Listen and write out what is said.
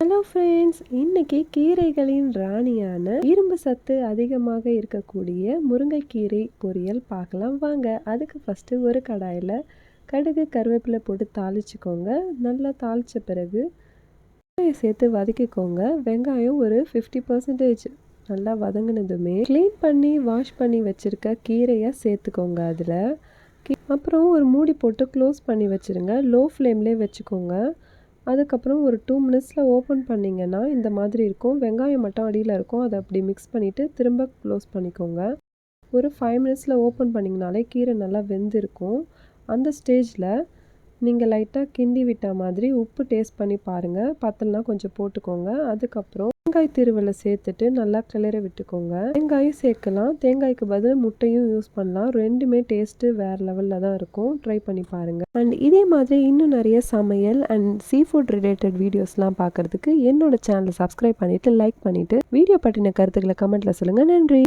Hello friends இன்னைக்கு கீரைகளின் ராணியான இரும்பு சத்து அதிகமாக இருக்கக்கூடிய முருங்கைக்கீரை பொரியல் பார்க்கலாம் வாங்க. அதுக்கு ஃபஸ்ட்டு ஒரு கடாயில் கடுகு கருவேப்பிலை போட்டு தாளிச்சுக்கோங்க. நல்லா தாளித்த பிறகு வெங்காயம் சேர்த்து வதக்கிக்கோங்க. வெங்காயம் ஒரு ஃபிஃப்டி பர்சன்டேஜ் நல்லா வதங்கினதுமே க்ளீன் பண்ணி வாஷ் பண்ணி வச்சுருக்க கீரையை சேர்த்துக்கோங்க அதில். அப்புறம் ஒரு மூடி போட்டு க்ளோஸ் பண்ணி வச்சுருங்க. லோ ஃப்ளேம்லேயே வச்சுக்கோங்க. அதுக்கப்புறம் ஒரு டூ மினிட்ஸில் ஓப்பன் பண்ணிங்கன்னா இந்த மாதிரி இருக்கும். வெங்காயம் மட்டும் அடியில் இருக்கும். அதை அப்படி மிக்ஸ் பண்ணிவிட்டு திரும்ப க்ளோஸ் பண்ணிக்கோங்க. ஒரு ஃபைவ் மினிட்ஸில் ஓப்பன் பண்ணிங்கனாலே கீரை நல்லா வெந்திருக்கும். அந்த ஸ்டேஜில் நீங்கள் லைட்டாக கிண்டி விட்ட மாதிரி உப்பு டேஸ்ட் பண்ணி பாருங்கள் பத்தலனா கொஞ்சம் போட்டுக்கோங்க. அதுக்கப்புறம் தேங்காய் திருவலை சேர்த்துட்டு நல்லா கிளற விட்டுக்கோங்க. தேங்காயும் சேர்க்கலாம். தேங்காய்க்கு பதில் முட்டையும் யூஸ் பண்ணலாம். ரெண்டுமே டேஸ்ட்டு வேறு லெவலில் தான் இருக்கும். ட்ரை பண்ணி பாருங்கள் அண்ட் இதே மாதிரி இன்னும் நிறைய சமையல் அண்ட் சீ ஃபுட் ரிலேட்டட் வீடியோஸ்லாம் பார்க்குறதுக்கு என்னோட சேனலை சப்ஸ்கிரைப் பண்ணிவிட்டு லைக் பண்ணிவிட்டு வீடியோ பற்றின கருத்துக்களை கமெண்ட்டில் சொல்லுங்கள் நன்றி.